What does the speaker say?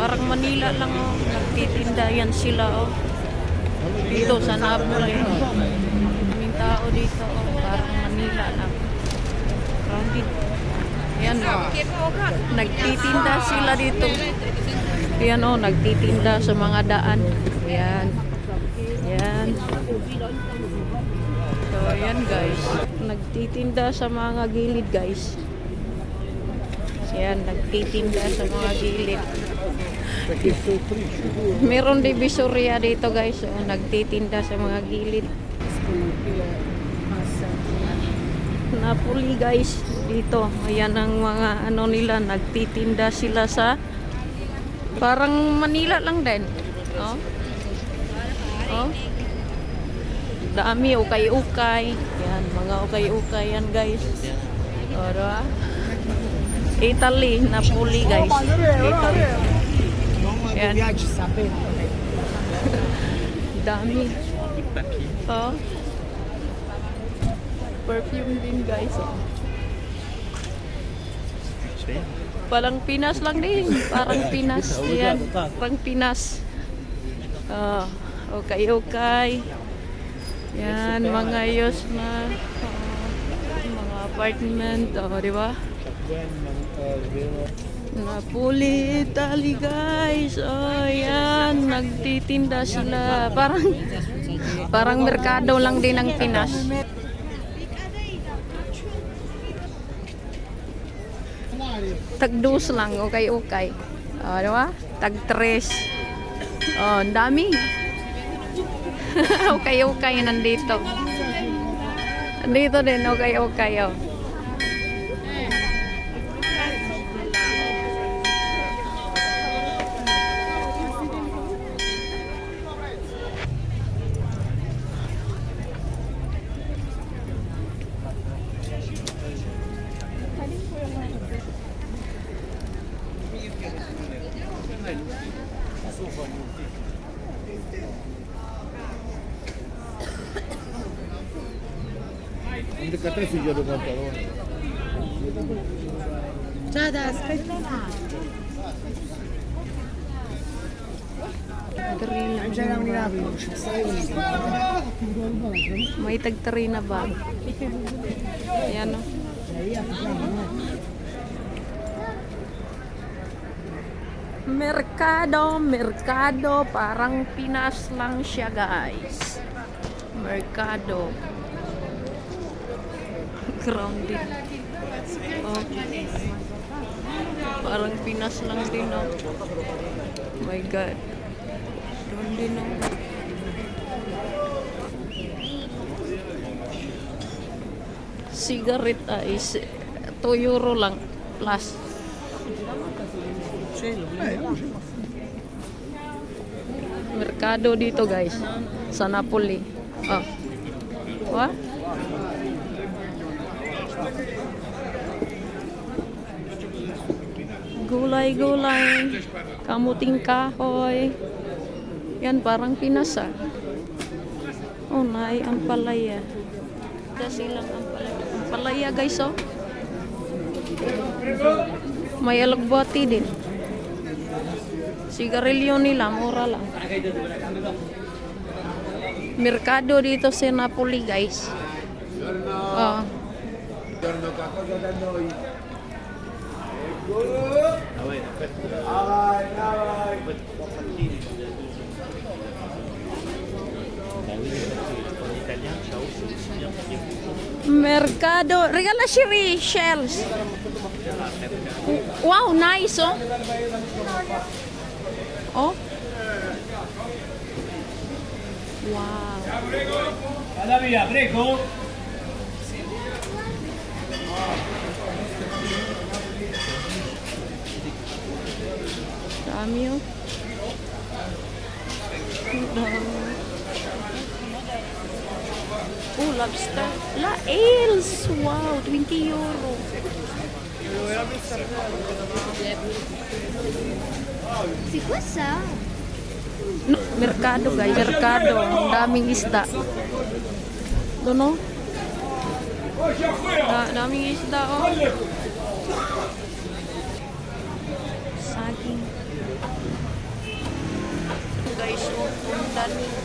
Parang Manila lang oh. Nagtitinda yan sila oh. Dito sa Napoli. May tao dito oh. Parang Manila lang. Crowded. Yan oh. Nagtitinda sila dito. Yan oh. Nagtitinda sa mga daan. Yan. Yan. So, yan guys. Nagtitinda sa mga gilid guys. Yan, nagtitinda sa mga gilid. Meron divisoria dito guys. So, nagtitinda sa mga gilid. Napoli guys. Dito. Ayan ang mga ano nila. Nagtitinda sila sa parang Manila lang din. Oh. Oh. Dami ukay-ukay. Yan, mga ukay-ukay yan guys. O, diba? Italy, Napoli guys. Italy. Yan. Dami. Oh. Perfume din guys. Oh. Parang Pinas lang din. Parang Pinas. Yan. Parang Pinas. Oh. Okay, okay. Yan, mga yos na oh, mga apartment. Oh, di ba? Napoli, Italy guys. Oh, yan. Nagtitinda sila. Parang parang merkado lang din ng Pinas. Tagdos lang, okay, okay. Oh, di ba? Tag tres. Oh, ang dami. okay, okay, nandito. Nandito din, okay, okay, oh. Indicate sui gioco pantaloni. Three na May tag three na bag. Ayan oh. o. Merkado, merkado. Parang Pinas lang siya guys. Merkado. Grounded. Oh. Parang Pinas lang din oh. My God. Doon din oh. Cigarette ah, is 2 euro lang plus. Merkado dito guys sa Napoli. Oh. What? Gulay-gulay. Kamuting kahoy. Yan parang Pinas ah. Oh, nay, ang palaya. Kasi lang ang palaya. Ang palaya guys oh. May alagbati din. Sigarilyo nila, mura lang. Merkado dito sa Napoli guys. Oh. danno qualcosa da noi. Eccolo! Avanti, avanti! Mercado, regala Shiri shells. Wow, nice oh. Oh. Wow. Vada via, prego. Dami oh. Oh, lobster. La ales. Wow, 20 euro. Ça No, merkado guys, merkado. Ang daming isda. Doon oh. Da, daming isda oh. me.